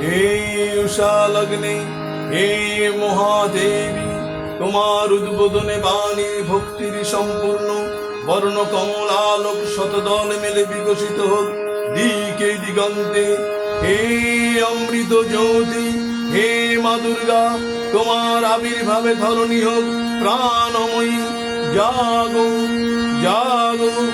হে উষা লগ্নে, হে মহাদেবী, তোমার উদ্বোধনে বাণী ভক্তির সম্পূর্ণ বর্ণ কমলালোক শতদল মেলে বিকশিত হোক। দিকে দিগন্তে, হে অমৃত জ্যোতি, হে মা দুর্গা, তোমার আবির্ভাবে ধরণী হোক। প্রাণময়ী, জাগো জাগো।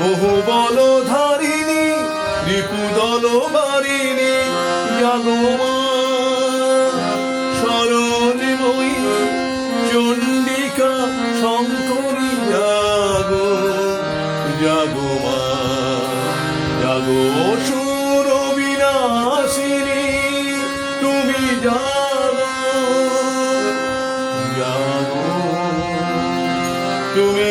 বহু বল ধারিণী রিপুদল বারিণী জাগমা শরণময়ী শঙ্করী জাগ জাগমা জাগ সুর তুমি জাগ তুমি